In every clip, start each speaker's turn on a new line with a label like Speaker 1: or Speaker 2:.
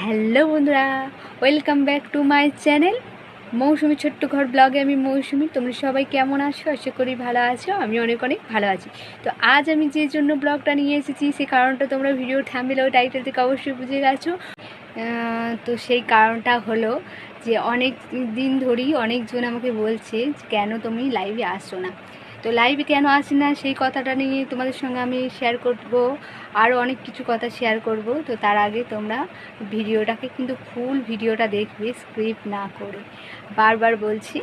Speaker 1: Hello বন্ধুরা, welcome back to my channel. Mousumi ছোট্ট ঘর ব্লগে আমি মৌসুমি। তোমরা সবাই কেমন আছো? আশা করি ভালো আছো। আমি অনেক অনেক ভালো আছি। তো আজ আমি যে জন্য ব্লগটা নিয়ে এসেছি, সেই কারণটা তোমরা ভিডিও থামলে ও টাইটেল থেকে অবশ্যই বুঝে গেছো। তো সেই কারণটা হলো যে অনেক দিন ধরেই অনেকজন আমাকে বলছে কেন তুমি লাইভে আসছো না? তো লাইভে কেন আসি না, সেই কথাটা নিয়ে তোমাদের সঙ্গে আমি শেয়ার করব আরও অনেক কিছু কথা শেয়ার করব। তো তার আগে তোমরা ভিডিওটাকে কিন্তু ফুল ভিডিওটা দেখবে স্ক্রিপ্ট না করে। বারবার বলছি,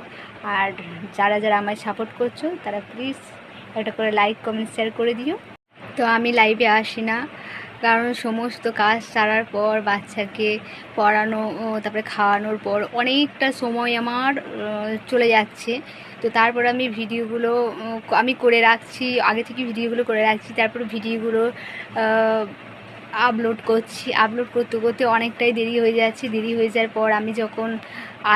Speaker 1: আর যারা যারা আমায় সাপোর্ট করছ, তারা প্লিজ একটা করে লাইক কমেন্ট শেয়ার করে দিও। তো আমি লাইভে আসি না কারণ সমস্ত কাজ সারার পর, বাচ্চাকে পড়ানো তারপরে খাওয়ানোর পর অনেকটা সময় আমার চলে যাচ্ছে। তো তারপর আমি ভিডিওগুলো আমি করে রাখছি, আগে থেকে ভিডিওগুলো করে রাখছি, তারপর ভিডিওগুলো আপলোড করছি। আপলোড করতে করতে অনেকটাই দেরি হয়ে যাচ্ছে। দেরি হয়ে যাওয়ার পর আমি যখন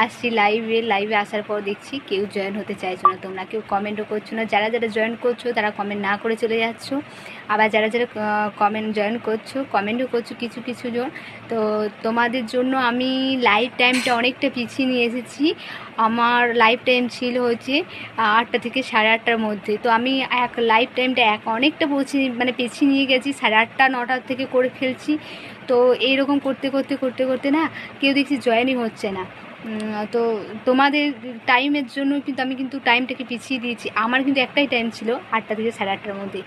Speaker 1: আসছি লাইভে লাইভে আসার পর দেখছি কেউ জয়েন হতে চাইছো না। তোমরা কেউ কমেন্টও করছ না। যারা যারা জয়েন করছ, তারা কমেন্ট না করে চলে যাচ্ছ। আবার যারা যারা কমেন্ট জয়েন করছ কমেন্টও করছ কিছু কিছু জন। তো তোমাদের জন্য আমি লাইভ টাইমটা অনেকটা পিছিয়ে নিয়ে এসেছি। আমার লাইভ টাইম ছিল হচ্ছে আটটা থেকে সাড়ে আটটার মধ্যে। তো আমি এক লাইভ টাইমটা এক অনেকটা পৌঁছে মানে পেছিয়ে নিয়ে গেছি। সাড়ে আটটা নটার থেকে করে ফেলছি তো এইরকম করতে করতে করতে করতে না কেউ দেখছি জয়েনই হচ্ছে না। তো তোমাদের টাইমের জন্য কিন্তু আমি কিন্তু টাইমটাকে পিছিয়ে দিয়েছি। আমার কিন্তু একটাই টাইম ছিল আটটা থেকে সাড়ে আটটার মধ্যে।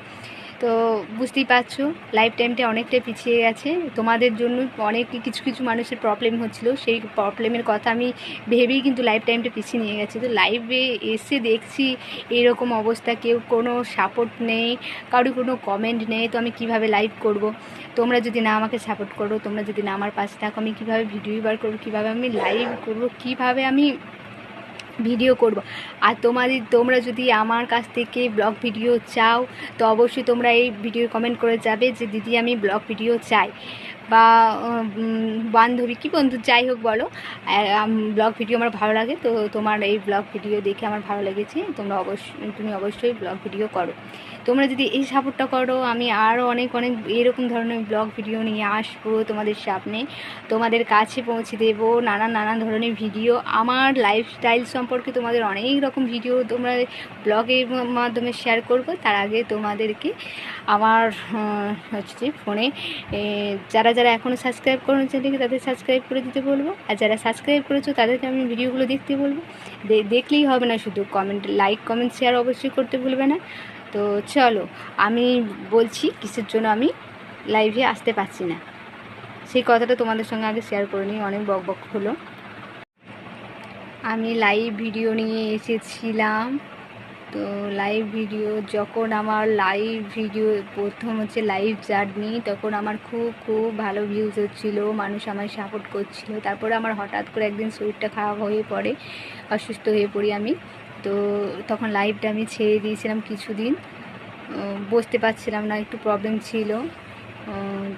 Speaker 1: তো বুঝতেই পারছ লাইফ টাইমটা অনেকটাই পিছিয়ে গেছে। তোমাদের জন্য অনেক কিছু কিছু মানুষের প্রবলেম হচ্ছিল। সেই প্রবলেমের কথা আমি ভেবেই কিন্তু লাইফ টাইমটা পিছিয়ে নিয়ে গেছে। তো লাইভে এসে দেখছি এরকম অবস্থা, কেউ কোনো সাপোর্ট নেই, কারোর কোনো কমেন্ট নেই, তো আমি কীভাবে লাইভ করব? তোমরা যদি না আমাকে সাপোর্ট করো, তোমরা যদি না আমার পাশে থাকো, আমি কীভাবে ভিডিও বার করব, কীভাবে আমি লাইভ করব, কীভাবে আমি ভিডিও করব। আর তোমাদের, তোমরা যদি আমার কাছ থেকে ব্লগ ভিডিও চাও, তো অবশ্যই তোমরা এই ভিডিও কমেন্ট করে যাবে যে, দিদি, আমি ব্লগ ভিডিও চাই। বা বান্ধবী, কি বন্ধু, যাই হোক বলো। ব্লগ ভিডিও আমার ভালো লাগে, তো তোমার এই ব্লগ ভিডিও দেখে আমার ভালো লেগেছে। তোমরা অবশ্যই তুমি অবশ্যই ব্লগ ভিডিও করো। তোমরা যদি এই সাপোর্টটা করো, আমি আরও অনেক অনেক এরকম ধরনের ব্লগ ভিডিও নিয়ে আসব তোমাদের সামনে। তোমাদের কাছে পৌঁছে দেবো নানান নানান ধরনের ভিডিও আমার লাইফস্টাইল সম্পর্কে তোমাদের অনেক রকম ভিডিও তোমরা ব্লগের মাধ্যমে শেয়ার করব। তার আগে তোমাদেরকে আমার হচ্ছে ফোনে যারা যারা এখনও সাবস্ক্রাইব করো চ্যানেলকে তাদের সাবস্ক্রাইব করে দিতে বলব। আর যারা সাবস্ক্রাইব করেছ, তাদেরকে আমি ভিডিওগুলো দেখতে বলব। দেখলেই হবে না শুধু কমেন্ট লাইক কমেন্ট শেয়ার অবশ্যই করতে ভুলবে না। তো চলো, আমি বলছি, কিসের জন্য আমি লাইভে আসতে পারছি না। সেই কথাটা তোমাদের সঙ্গে আগে শেয়ার করে নিই, অনেক বক বক হলো। আমি লাইভ ভিডিও নিয়ে এসেছিলাম। তো লাইভ ভিডিও যখন আমার লাইভ ভিডিও প্রথম হচ্ছে লাইভ জার্নি তখন আমার খুব খুব ভালো ভিউজ হচ্ছিল, মানুষ আমায় সাপোর্ট করছিল। তারপরে আমার হঠাৎ করে একদিন শরীরটা খারাপ হয়ে পড়ে, অসুস্থ হয়ে পড়ি আমি। তো তখন লাইভটা আমি ছেড়ে দিয়েছিলাম কিছুদিন। বসতে পারছিলাম না, একটু প্রবলেম ছিল।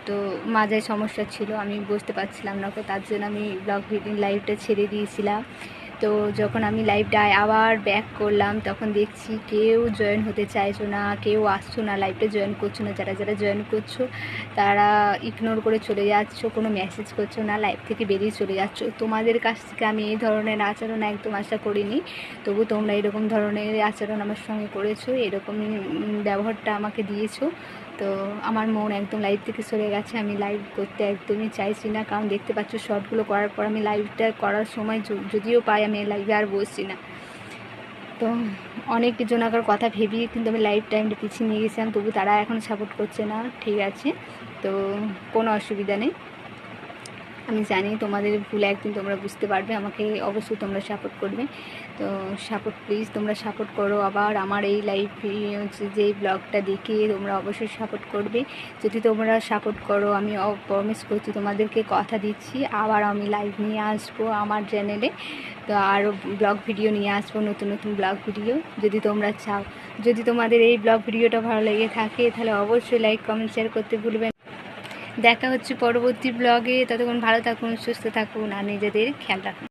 Speaker 1: তো মাজায় সমস্যা ছিল, আমি বসতে পারছিলাম না। তার জন্য আমি ব্লগ ভিডিও লাইভটা ছেড়ে দিয়েছিলাম। তো যখন আমি লাইভটা আবার ব্যাক করলাম, তখন দেখছি কেউ জয়েন হতে চাইছো না, কেউ আসছো না লাইভটা জয়েন করছ না, যারা যারা জয়েন করছ, তারা ইগনোর করে চলে যাচ্ছো, কোনো মেসেজ করছ না লাইভ থেকে বেরিয়ে চলে যাচ্ছো। তোমাদের কাছ থেকে আমি এই ধরনের আচরণ একদম আশা করিনি, তবু তোমরা এরকম ধরনের আচরণ আমার সঙ্গে করেছ, এরকমই ব্যবহারটা আমাকে দিয়েছ। তো আমার মন একদম লাইভ থেকে সরে গেছে। আমি লাইভ করতে একদমই চাইছি না। কারণ দেখতে পাচ্ছ শর্টগুলো করার পর আমি লাইভটা করার সময় যদিও পাই আমি লাইভে আর বসছি না। তো অনেক জনাকার কথা ভেবেই কিন্তু আমি লাইভ টাইমটা পিছিয়ে নিয়ে গেছিলাম। তবু তারা এখন সাপোর্ট করছে না। ঠিক আছে। তো কোনো অসুবিধা নেই। আমি জানি তোমাদের ভুল, একদিন তোমরা বুঝতে পারবে। আমাকে অবশ্যই তোমরা সাপোর্ট করবে। তো সাপোর্ট প্লিজ তোমরা সাপোর্ট করো। আবার আমার এই লাইফ যে ব্লগটা দেখে তোমরা অবশ্যই সাপোর্ট করবে। যদি তোমরা সাপোর্ট করো, আমি প্রমিস করছি তোমাদেরকে কথা দিচ্ছি। আবার আমি লাইভ নিয়ে আসব আমার চ্যানেলে তো আরও ব্লগ ভিডিও নিয়ে আসব, নতুন নতুন ব্লগ ভিডিও যদি তোমরা চাও, যদি তোমাদের এই ব্লগ ভিডিওটা ভালো লেগে থাকে, তাহলে অবশ্যই লাইক কমেন্ট শেয়ার করতে ভুলবেন না। দেখা হচ্ছে পরবর্তী ব্লগে ততক্ষণ ভালো থাকুন সুস্থ থাকুন আর নিজেদের খেয়াল রাখুন।